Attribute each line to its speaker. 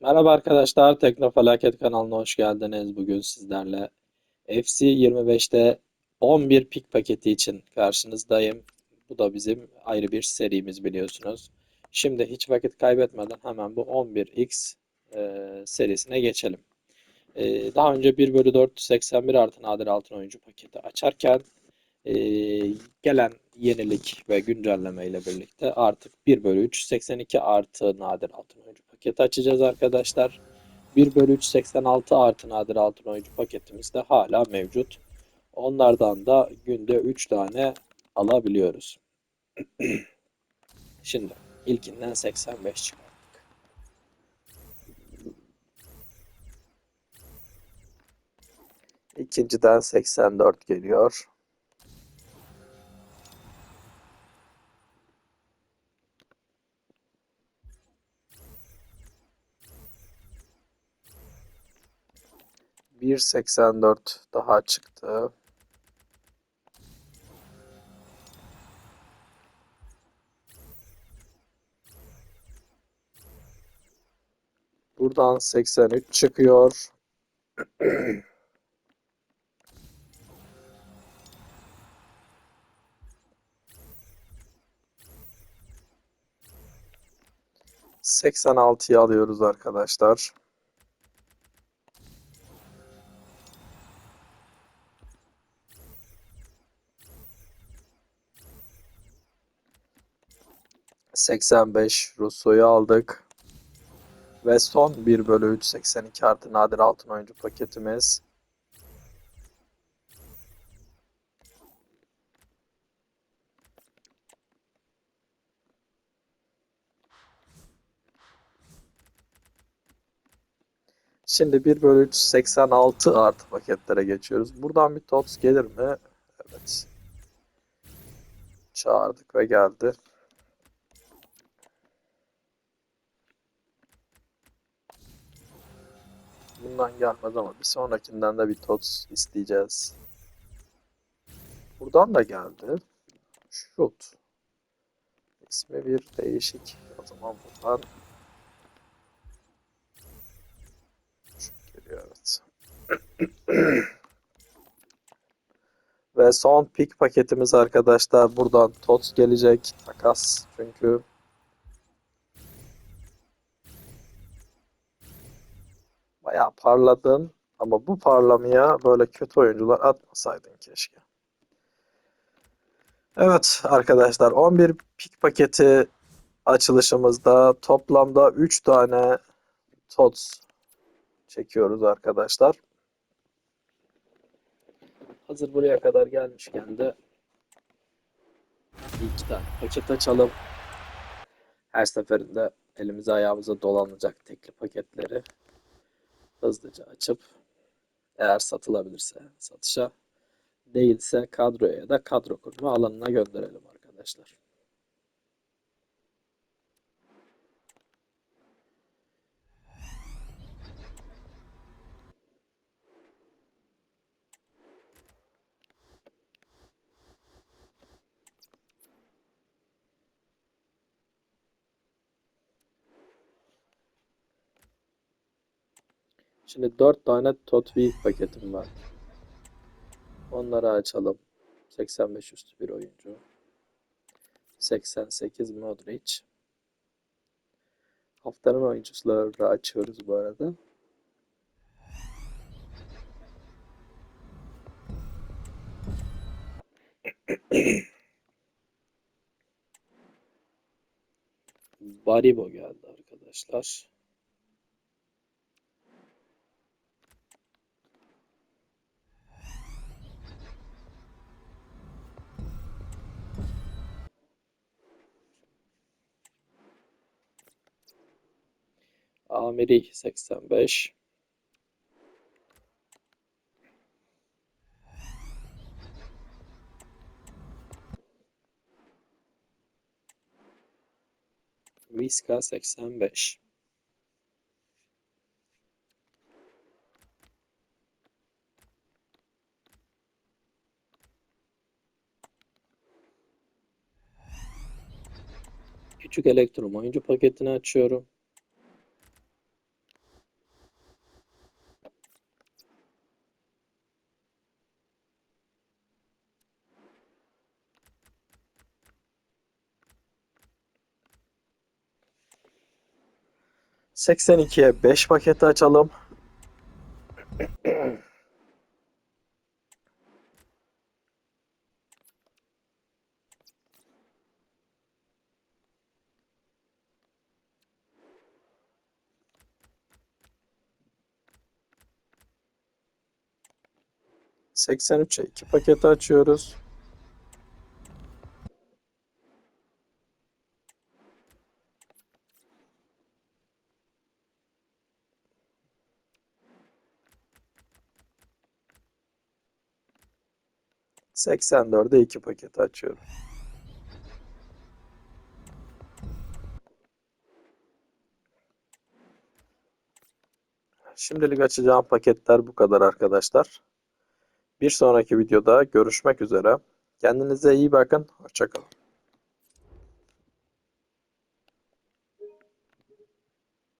Speaker 1: Merhaba arkadaşlar, Teknofelaket kanalına hoş geldiniz. Bugün sizlerle FC 25'te 11 pik paketi için karşınızdayım. Bu da bizim ayrı bir serimiz biliyorsunuz. Şimdi hiç vakit kaybetmeden hemen bu 11x e, serisine geçelim. E, daha önce 1 bölü 4 81 artı nadir altın oyuncu paketi açarken e, gelen yenilik ve güncelleme ile birlikte artık 1 bölü 3 82 artı nadir altın oyuncu paketi açacağız arkadaşlar. 1 bölü 3 86 artı nadir altın oyuncu paketimiz de hala mevcut. Onlardan da günde 3 tane alabiliyoruz. Şimdi ilkinden 85 çıkardık. İkinciden 84 geliyor. Bir 84 daha çıktı. Buradan 83 çıkıyor. Seksen altıyı alıyoruz arkadaşlar. Seksen beş Russo'yu aldık. Ve son 1 bölü 3 82 artı nadir altın oyuncu paketimiz. Şimdi 1 bölü 3 86 artı paketlere geçiyoruz. Buradan bir TOTS gelir mi? Evet. Çağırdık ve geldi. Bundan gelmez ama bir sonrakinden de bir TOTS isteyeceğiz. Buradan da geldi. Shoot. İsmi bir değişik. O zaman buradan geliyor evet. Ve son pick paketimiz arkadaşlar. Buradan TOTS gelecek. Takas. Çünkü bayağı parladın. Ama bu parlamaya böyle kötü oyuncular atmasaydın keşke. Evet arkadaşlar 11 pik paketi açılışımızda toplamda 3 tane TOTS çekiyoruz arkadaşlar. Hazır buraya kadar gelmişken de bir iki tane paket açalım. Her seferinde elimize ayağımıza dolanacak tekli paketleri hızlıca açıp eğer satılabilirse satışa değilse kadroya ya da kadro kurma alanına gönderelim arkadaşlar. Şimdi 4 tane Totvi paketim var. Onları açalım. 85 üstü bir oyuncu. 88 Modric. Haftanın oyuncuları açıyoruz bu arada. Baribo geldi arkadaşlar. Amiri 85. Viska 85. Küçük elektron oyuncu paketini açıyorum. 82'ye 5 paketi açalım. Seksen üçe iki paketi açıyoruz. Seksen dörde iki paketi açıyorum. Şimdilik açacağım paketler bu kadar arkadaşlar. Bir sonraki videoda görüşmek üzere. Kendinize iyi bakın. Hoşça kalın.